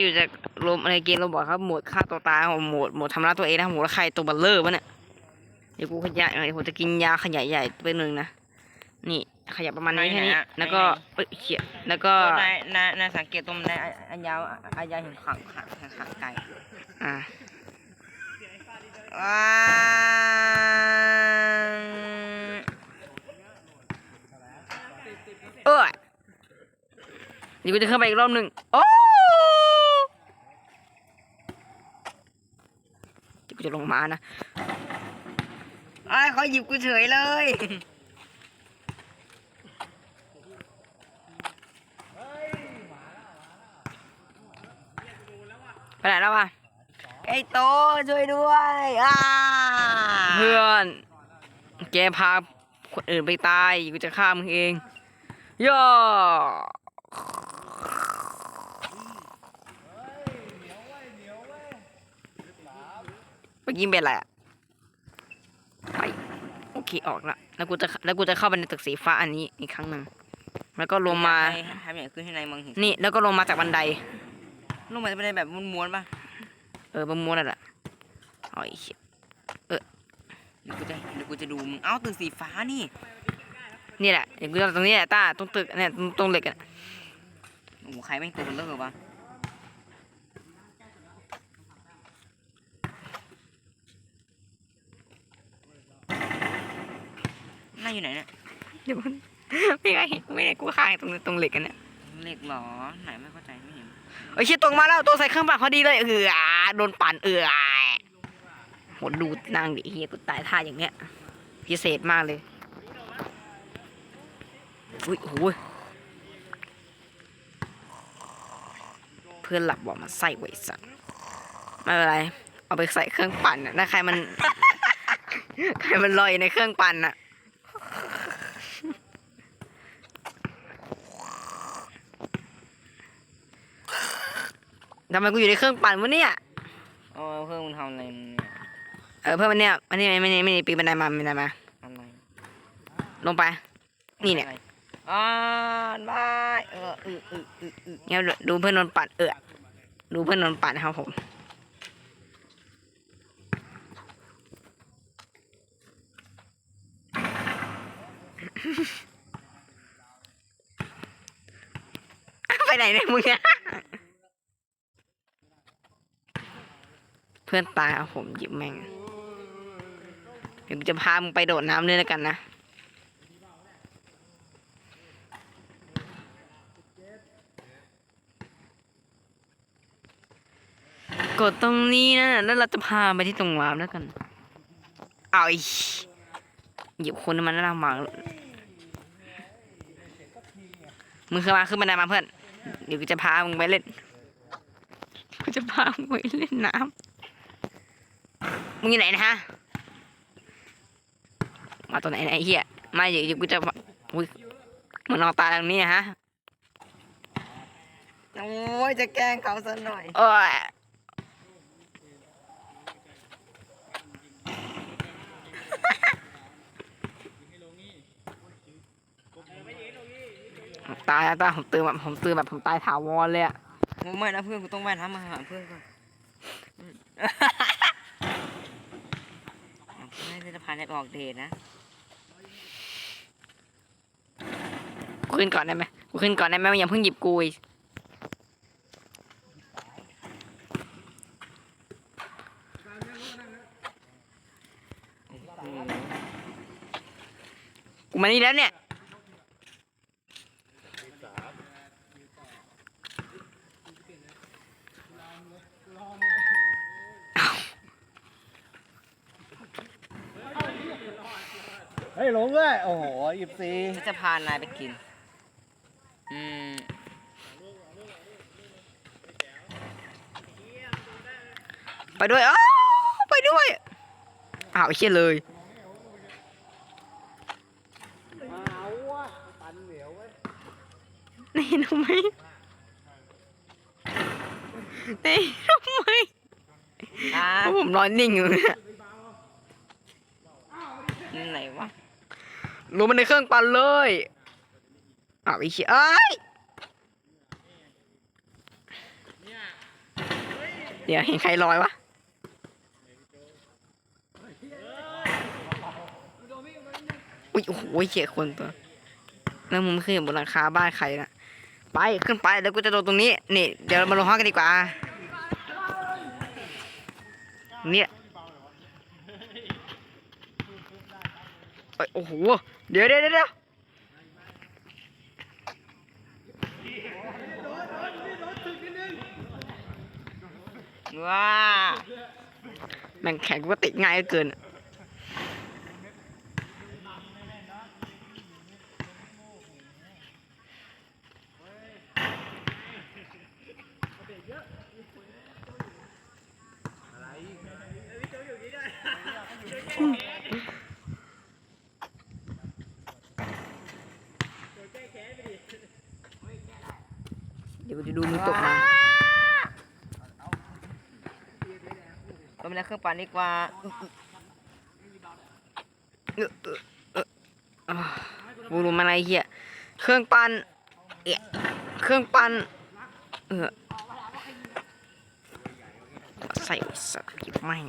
อยู่จากลมในเกมเราบอกครับโหมดฆ่าตัวตายของโหมดโหมดทำร้ายตัวเองนะโหมดใครตัวบัลเลอร์วะเนี่ยเดี๋ยวกูขยายหน่อยผมจะกินยาขยายใหญ่ไปหนึ่งนะนี่ขยับประมาณนี้แค่นี้ แล้วก็เอ้ยเขียแล้วก็ก็นายนายนายสังเกตตรงนายอันยาวอันยาวเห็นขังขังขังขังไก่อ่าว้าเออเดี๋ยวกูจะขึ้นไปอีกรอบหนึ่งโอ้เดี๋ยวกู จะลงมานะไอ้ยเขาหยิบกูเฉยเลยไปไหนแล้ววะไอ้โตช่วยด้วยอ่าเพื่อนแกพาคนอื่นไปตายกูจะฆ่ามึงเองย่อ เมื่อกี้เป็นอะไรอะไปโอเคออกละแล้วกูจะแล้วกูจะเข้าไปในตึกสีฟ้าอันนี้อีกครั้งหนึ่งแล้วก็ลงมาให้ทำอย่างขึ้นให้นายมองเห็นนี่แล้วก็ลงมาจากบันไดลงมาจะเป็นแบบม้วนๆป่ะเออประมวลนั่นแหละเอาไอ้เหี้ยเดี๋ยวกูจะเดี๋ยวกูจะดูมึงเอ้าตึกสีฟ้านี่ นี่แหละเดี๋ยวกูจะตรงนี้แหละต้าตรงตึกเนี่ยตรงตรงเหล็กอะโอ้โหใครแม่งตัวเลิกวะ น่าอยู่ไหนเนี่ยเดี๋ยวมันไม่ไงไม่ไงกูข้างตรงตรงเหล็กกันเนี่ยเหล็กเหรอไหนไม่เข้าใจไม่เห็นเอ้ยชิดตรงมาแล้วตัวใส่เครื่องปั่นพอดีเลยเออโดนปั่นเออโหดูนางดิเฮียกูตายท่าอย่างเงี้ยพิเศษมากเลยอุ้ยโอ้ยเพื่อนหลับบอกมาใส่ไว้สัตว์ไม่เป็นไร เอาไปใส่เครื่องปั่นน่ะถ้าใครมัน ใครมันลอยอยู่ในเครื่องปั่นน่ะ ทำไมกูอยู่ในเครื่องปั่นวะเนี่ยเออเพิ่งมึงทำอะไรมึงเนี่ยเออเพื่อนมันเนี่ยมันนี่ไม่นี่ไม่นี่ปีนบันไดมาบันไดมาอะไรลงไป นี่เนี่ยอะไรอ่านบายเอออืออืออืออือเนี่ยดูเพื่อนโดนปั่นเออดูเพื่อนโดนปั่นนะครับผมไปไหนเนี่ยมึงเนี่ยเพื่อนตายครับผมหยิบแม่งเดี๋ยวจะพามึงไปโดดน้ำด้วยแล้วกันนะกดตรงนี้นะแล้วเราจะพาไปที่ตรงน้ำแล้วกัน เอาอีหยิบคนมันน่ามามึงขึ้นมาขึ้นบันไดมาเพื่อน เดี๋ยวกูจะพามึงไปเล่น กูจะพามึงไปเล่นน้ำ มึงอยู่ไหนนะฮะ มาตัวไหนนะไอ้เหี้ยมาเดี๋ยวเดี๋ยวกูจะอุ้ยมันนอนตายตรงนี้นะฮะ โอ้ยจะแกล้งเขาซะหน่อย โอ้ยตายแล้วตายผมตื่นแบบผมตื่นแบบผมตายถาวรเลยอะกูไม่นะเพื่อนกูต้องว่ายน้ำมาหาเพื่อนก่อนไม่ได้ จะพาในออกเดทนะ กูขึ้นก่อนได้ไหมกูขึ้นก่อนได้ไหมอย่าเพิ่งหยิบกูอีกกูมานี่แล้วเนี่ย ฮ้ยหลงด้วยโอ้โหหยิบซีฉันจะพานายไปกิน อืมไปด้วยอ้าวไปด้วยอ้าวไอ้เชี่ยเลยเอาวะปันเหนียวเว้ยนี่ทำไมนี่ทำไมอ่าเพราะผมนอนนิ่งอยู่เนี่ยไหนวะ ลงมาในเครื่องปั่นเลยอ้าวไอ้เชี่ยเอ้ยเดี๋ยวเห็นใครลอยวะอุ้ยโอ้โหเหี้ยคนตัวแล้วมึงไม่เคยเห็นบนหลังคาบ้านใครนะไปขึ้นไปแล้วกูจะโดนตรงนี้นี่เดี๋ยวมาลงห้องกันดีกว่าเนี่ยเอ้ยโอ้โห เดี๋ยวเดี๋ยวเดี๋ยวว้าแม่งแข็งกูก็ติดง่ายเกินอเดี๋ยวกูจะดูมึงตกมาก็ไม่ได้เครื่องปั่นดีกว่าเออเออเอออ่ากูรู้มาอะไรเหี้ย เครื่องปั้นเอะเครื่องปั้นเออใส่สักหยิบไม่ง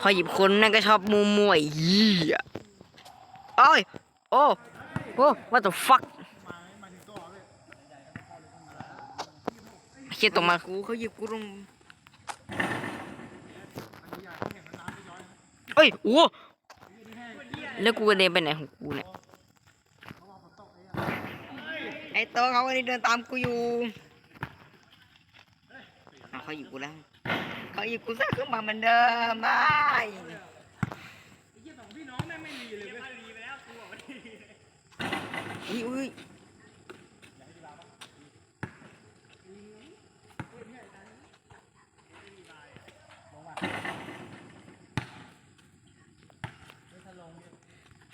พอหยิบคนนั่นก็ชอบมัวมัวๆไอ้เหี้ยโอ้ย โอ้ โอ้ what the fuck เชี่ยตกมากูเขาหยิบกูลงเอ้ยโอ้แล้วกูกระเด็นไปไหนของกูเนี่ยไอ้โตัวเขาได้เดินตามกูอยู่เขาหยิบกูแล้วเขาหยิบกูซะขึ้นมาเหมือนเดิมไม่ อุ้ยอุ้ย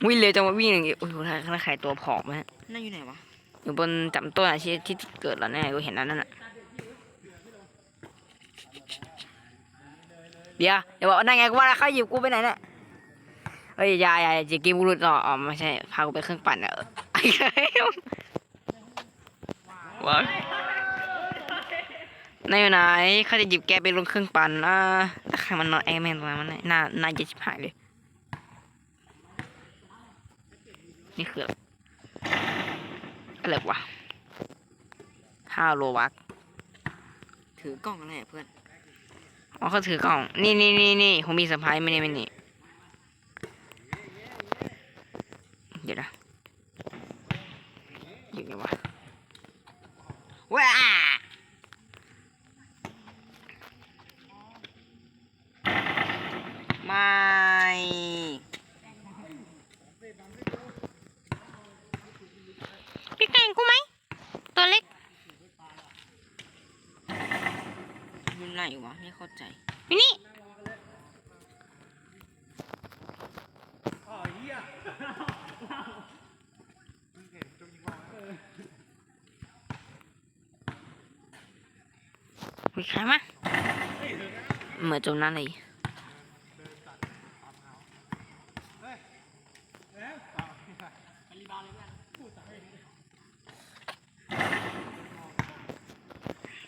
วิ่งเลยจังหวะวิ่งอย่างงี้โอ้ยถ้าถ้าใครตัวผอมไหมนั่นอยู่ไหนวะ อยู่บนจำต้นอะที่ที่เกิดแล้วแน่กูเห็นแล้วนั่นน่ะ เดี๋ยวเดี๋ยวบอกว่านั่นไงกูว่าแล้วเขาหยิบกูไปไหนเนี่ยเฮ้ยอยาอยาจะกินกูหลุดต่ออ๋อไม่ใช่ พากูไปเครื่องปั่นอะเออไอ้เหี้ยว้ายนายอยู่ไหนเขาจะหยิบแกไปลงเครื่องปั่นนะแล้วใครมันนอนแอร์แมนตรงนั้นมันเนี่ยน่าน่าจะชิบหายเลย นี่คืออะไรอะไรวะห้าโลวักถือกล้องอะไรอะเพื่อนอ๋อเขาถือกล่อง นี่นี่นี่นี่ผมมีเซอร์ไพรส์ไม่นี่ไม่นี่ เดี๋ยวนะ อยู่ไงวะว้าไม่พี่แกงกูไหมตัวเล็กอยู่ไหนวะไม่เข้าใจอยู่ มีใครมาเหมือนจมน้ำเลย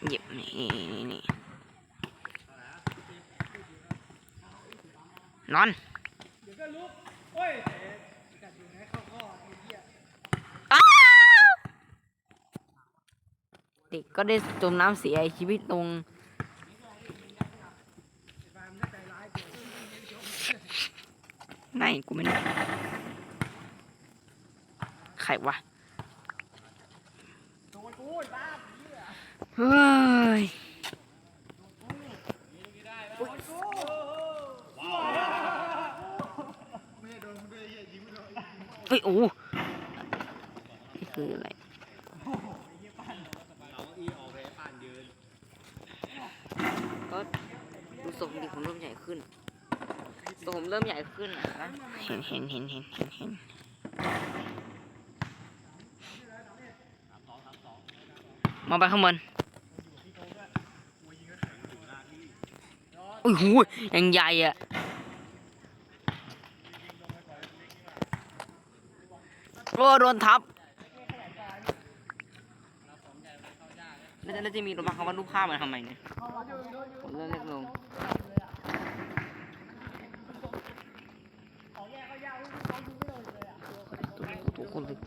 หยิบนี่นี่นี่นี่นอนอ้าว เด็กก็ได้จมน้ำเสียชีวิตลงไหนกูไม่รู้ใครวะเฮ้ยเฮ้ยโอ้นี่คืออะไร ก็ดูทรงดิผมเริ่มใหญ่ขึ้นท เริ่มใหญ่ขึ้นอะนะเห็นเห็นเห็นเห็นเห็นเห็นมองไปข้างบนอุ้ยหูยยังใหญ่อะโอ้โดนทับแล้วจะแล้วจะมีรูปคำว่ารูปภาพมาทำไมเนี่ยผมเริ่มเล็กลง ทุกคนเลย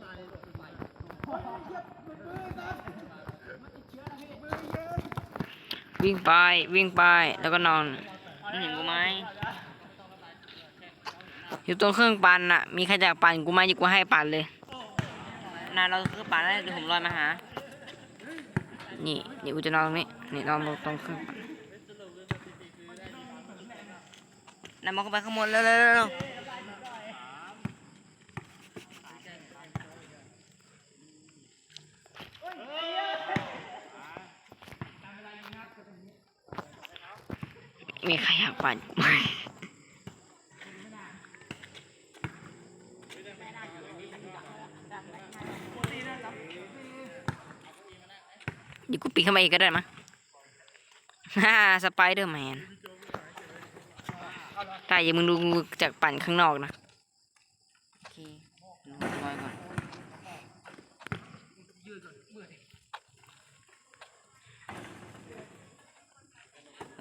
วิ่งไปวิ่งไปแล้วก็นอนมึงเห็นกูไหมอยู่ตรงเครื่องปั่นน่ะ มีใครอยากปั่นกูไหมกูให้ปั่นเลยนายเราคือป่าได้เดี๋ยวผมลอยมาหา นี่เดี๋ยวกูจะนอนตรงนี้นี่นอนตรงเครื่องปั่นนายมองขึ้นไปข้างบนเร็วเร็วเร็วเร็ว มีใครอยาก ปั่นกูไหมเดี๋ยวกูปีนเข้ามาอีกก็ได้มั้งฮ่าสไปเดอร์แมนแต่อย่ามึงดูจากปั่นข้างนอกนะโอเคเดี๋ยวผมลอยก่อน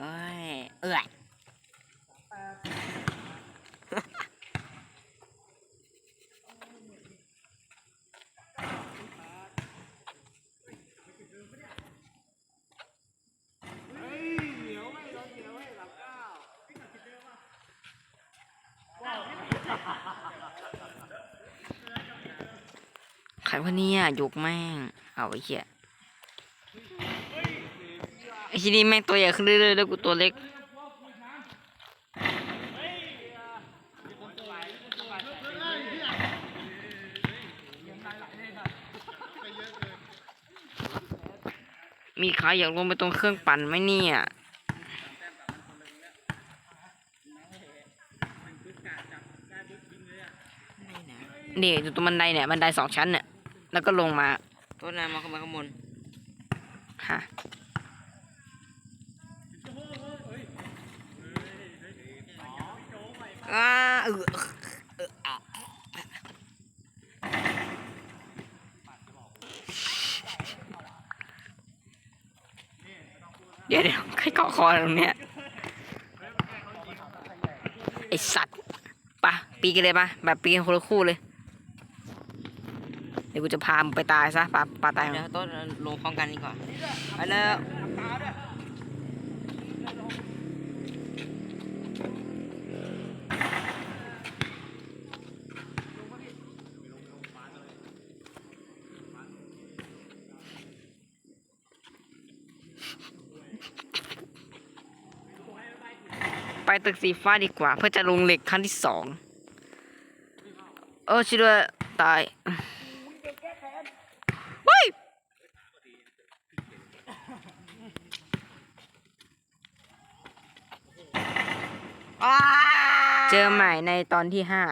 เอ้ยเอ้ย วะเนี่ยยกแม่ง เอาไอ้เหี้ยไอ้ทีนี้แม่งตัวใหญ่ขึ้นเรื่อยๆแล้วกูตัวเล็กมีใครอยากลงไปตรงเครื่องปั่นไหมเนี่ยนี่อยู่ตรงบันไดเนี่ยบันไดสองชั้นเนี่ย แล้วก็ลงมาต้นนายมองขึ้นไปข้างบนฮะอ้าเออเดี๋ยวเดี๋ยวใครเกาะคอตรงเนี้ยไอสัตว์ปะปีกันเลยปะแบบปีกันคนละคู่เลย เดี๋ยวกูจะพามึงไปตายซะปลาปลาตายเดี๋ยวต้นลงพร้อมกันดีกว่าไปแล้วไปตึกสีฟ้าดีกว่า เพื่อจะลงเหล็กขั้นที่สองเออชิดวยตายเฮ้ย อ้า เจอใหม่ในตอนที่ห้า